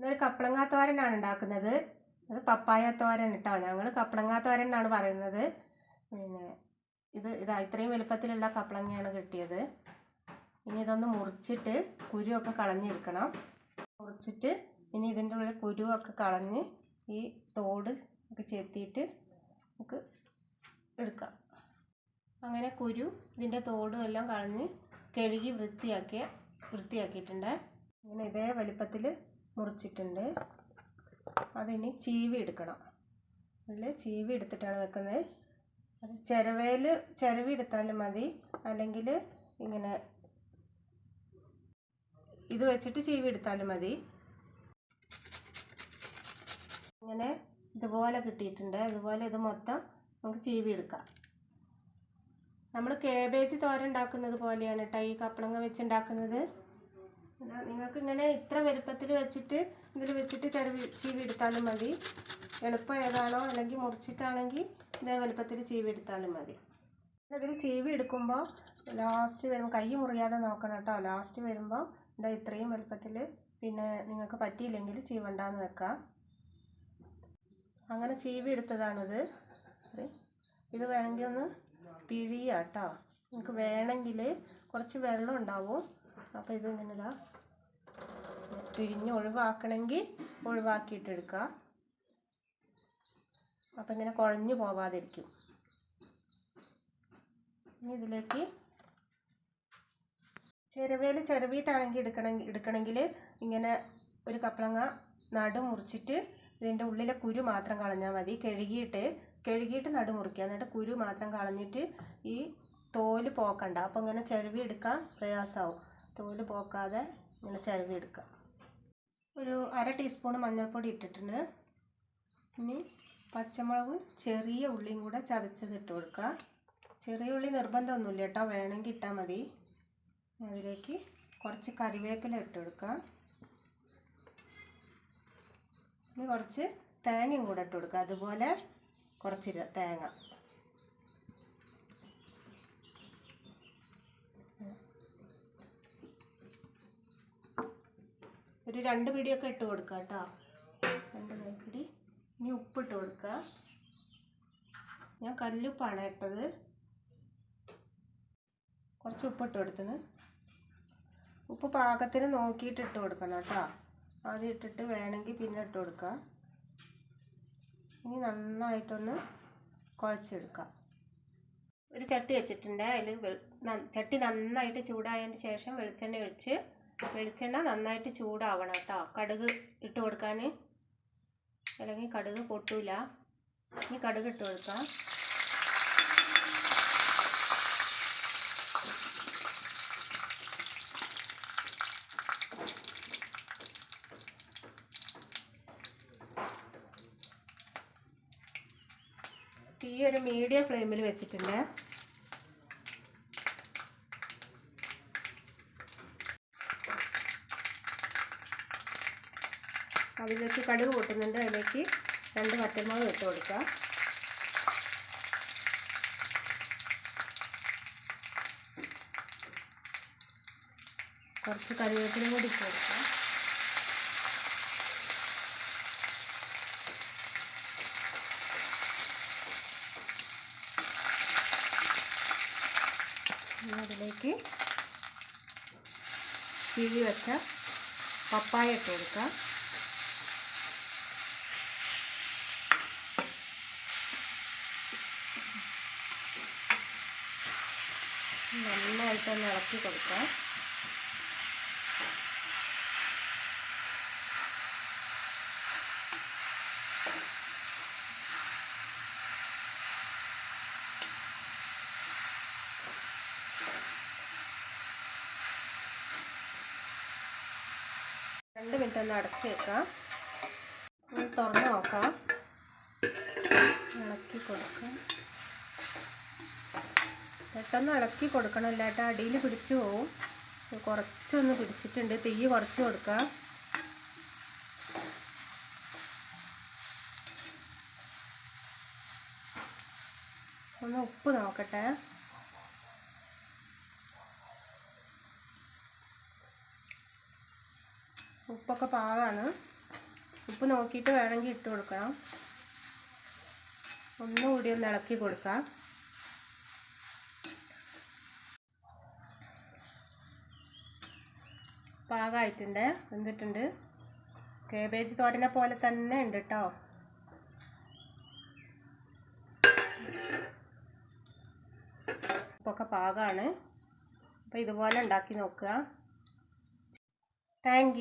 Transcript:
ഇന്നൊരു കപ്പളങ്ങാ തോരനാണ് ഉണ്ടാക്കുന്നത്. അത് പപ്പായ തോരൻ കേട്ടോ ഞങ്ങൾ കപ്പളങ്ങാ തോരൻ എന്നാണ് പറയുന്നത്. പിന്നെ ഇത് ഇതാ ഇത്രയും വലുപ്പത്തിലുള്ള കപ്പളങ്ങയാണ് കിട്ടിയത്. ഇനി ഇതൊന്ന് മുറിച്ചിട്ട് കുരുവൊക്കെ കളഞ്ഞെടുക്കണം മുറിച്ചിട്ട് ഇനി ഇതിന്റെ ഉള്ളിൽ കുരുവൊക്കെ കളഞ്ഞ് ഈ തോട് ഒക്കെ ചെത്തിയിട്ട് നമുക്ക് എടുക്കാം. അങ്ങനെ കുരു ഇതിന്റെ തോടും എല്ലാം കളഞ്ഞ് കഴുകി വൃത്തിയാക്കിയ വൃത്തിയാക്കിയിട്ടുണ്ട്. ഇങ്ങനെ ഇതേ വലിപ്പത്തിൽ മുറിച്ചിട്ടുണ്ട്. അതിനി ചീവി എടുക്കണം. അതിൽ ചീവി എടുത്തിട്ടാണ് വെക്കുന്നത്. അത് ചിരവേൽ ചിരവി എടുത്താലും മതി. അല്ലെങ്കിൽ ഇങ്ങനെ ഇത് വെച്ചിട്ട് ചീവി എടുത്താലും മതി. ഇങ്ങനെ ഇതുപോലെ കിട്ടിയിട്ടുണ്ട്. അതുപോലെ ഇത് മൊത്തം നമുക്ക് ചീവി എടുക്കാം. നമ്മൾ കേബേജ് തോര ഉണ്ടാക്കുന്നത് പോലെയാണ്. കേട്ടോ ഈ കപ്പളങ്ങ വെച്ചുണ്ടാക്കുന്നത് നിങ്ങൾക്ക് ഇങ്ങനെ ഇത്ര വലുപ്പത്തിൽ വെച്ചിട്ട് ഇതിൽ വെച്ചിട്ട് ചെറു ചീവി എടുത്താലും മതി. എളുപ്പം ഏതാണോ അല്ലെങ്കിൽ മുറിച്ചിട്ടാണെങ്കിൽ ഇതേ വലുപ്പത്തിൽ ചീവി എടുത്താലും മതി ഇതിൽ ചീവി എടുക്കുമ്പോൾ ലാസ്റ്റ് വരുമ്പോൾ കൈ മുറിയാതെ നോക്കണം കേട്ടോ. ലാസ്റ്റ് വരുമ്പോൾ ഇതാ ഇത്രയും വലുപ്പത്തിൽ പിന്നെ നിങ്ങൾക്ക് പറ്റിയില്ലെങ്കിൽ ചീവണ്ടാന്ന് വെക്കാം അങ്ങനെ ചീവി എടുത്തതാണിത് ഇത് വേണമെങ്കിൽ ഒന്ന് പിഴിയാട്ടോ നിങ്ങൾക്ക് വേണമെങ്കിൽ കുറച്ച് വെള്ളം ഉണ്ടാവും. അപ്പോൾ ഇത് ഇങ്ങനെ ഇതാ പിഴിഞ്ഞ് ഒഴിവാക്കണമെങ്കിൽ ഒഴിവാക്കിയിട്ടെടുക്കുക. അപ്പം ഇങ്ങനെ കുഴഞ്ഞു പോവാതിരിക്കും. ഇനി ഇതിലേക്ക് ചിരവേൽ ചിരവിയിട്ടാണെങ്കിൽ എടുക്കണമെങ്കിൽ എടുക്കണമെങ്കിൽ ഇങ്ങനെ ഒരു കപ്പളങ്ങ നടു മുറിച്ചിട്ട് ഇതിന്റെ ഉള്ളിലെ കുരു മാത്രം കളഞ്ഞാൽ മതി. കഴുകിയിട്ട് കഴുകിയിട്ട് നടു മുറിക്കുക. എന്നിട്ട് കുരു മാത്രം കളഞ്ഞിട്ട് ഈ തോൽ പോക്കണ്ട. അപ്പോൾ ഇങ്ങനെ ചിരവി എടുക്കാൻ പ്രയാസമാവും. തോൽ പോക്കാതെ ഇങ്ങനെ ചിരവി എടുക്കുക. ഒരു അര ടീസ്പൂൺ മഞ്ഞൾപ്പൊടി ഇട്ടിട്ടുണ്ട്. ഇനി പച്ചമുളകും ചെറിയ ഉള്ളിയും കൂടെ ചതച്ചത് ഇട്ട് കൊടുക്കുക. ചെറിയ ഉള്ളി നിർബന്ധമൊന്നുമില്ല കേട്ടോ വേണമെങ്കിൽ ഇട്ടാൽ മതി. അതിലേക്ക് കുറച്ച് കറിവേപ്പില ഇട്ട് കൊടുക്കുക. ഇനി കുറച്ച് തേങ്ങയും കൂടെ ഇട്ട് കൊടുക്കുക. അതുപോലെ കുറച്ച് തേങ്ങ. ഒരു രണ്ട് പിടിയൊക്കെ ഇട്ട് കൊടുക്കുക കേട്ടോ രണ്ട് കൈപ്പിടി ഇനി ഉപ്പിട്ട് കൊടുക്കുക ഞാൻ കല്ലുപ്പാണ് ഇട്ടത്. കുറച്ച് ഉപ്പിട്ട് കൊടുത്തിന്. ഉപ്പ് പാകത്തിന് നോക്കിയിട്ട് ഇട്ട് കൊടുക്കണം കേട്ടോ. ആദ്യം ഇട്ടിട്ട് വേണമെങ്കിൽ പിന്നെ ഇട്ട് കൊടുക്കുക ഇനി നന്നായിട്ടൊന്ന് കുഴച്ചെടുക്കുക ഒരു ചട്ടി വെച്ചിട്ടുണ്ട്. അതിൽ ചട്ടി നന്നായിട്ട് ചൂടായതിന് ശേഷം വെളിച്ചെണ്ണ ഒഴിച്ച് വെളിച്ചെണ്ണ നന്നായിട്ട് ചൂടാവണം കേട്ടോ. കടുക് ഇട്ട് കൊടുക്കാൻ അല്ലെങ്കിൽ കടുക് പൊട്ടൂല. ഇനി കടുക് ഇട്ട് കൊടുക്കാം. തീ ഒരു മീഡിയം ഫ്ലെയിമിൽ വെച്ചിട്ടുണ്ട്. അതിലേക്ക് കടുക് പൊട്ടുന്നുണ്ട് അതിലേക്ക് രണ്ട് വറ്റൽമുളക് ഇട്ട് കൊടുക്കുക. കുറച്ച് കറിവേപ്പിലും കൂടി ഇട്ട് കൊടുക്കുക. അതിലേക്ക് കിഴി വെച്ച പപ്പായ ഇട്ട് കൊടുക്കുക. നന്നായിട്ടൊന്ന് ഇളക്കി കൊടുക്കാം. രണ്ട് മിനിറ്റ് ഒന്ന് അടച്ച് വെക്കാം. ഒന്ന് തുറന്ന് നോക്കാം. ഇളക്കി കൊടുക്കാം. പെട്ടെന്ന് ഇളക്കി കൊടുക്കണമല്ല കേട്ടോ. അടിയിൽ പിടിച്ചു പോവും. കുറച്ചൊന്ന് പിടിച്ചിട്ടുണ്ട്. തീ കുറച്ച് കൊടുക്കാം. ഒന്ന് ഉപ്പ് നോക്കട്ടെ. ഉപ്പൊക്കെ പാകാണ്. ഉപ്പ് നോക്കിയിട്ട് വേണമെങ്കിൽ ഇട്ട് കൊടുക്കണം. ഒന്നുകൂടി ഒന്ന് ഇളക്കി കൊടുക്കാം. പാകമായിട്ടുണ്ട് വെന്തിട്ടുണ്ട്. കേബേജ് തോരനെ പോലെ തന്നെ ഉണ്ട് കേട്ടോ ഇപ്പൊക്കെ പാകമാണ് അപ്പോൾ ഇതുപോലെ ഉണ്ടാക്കി നോക്കുക. താങ്ക്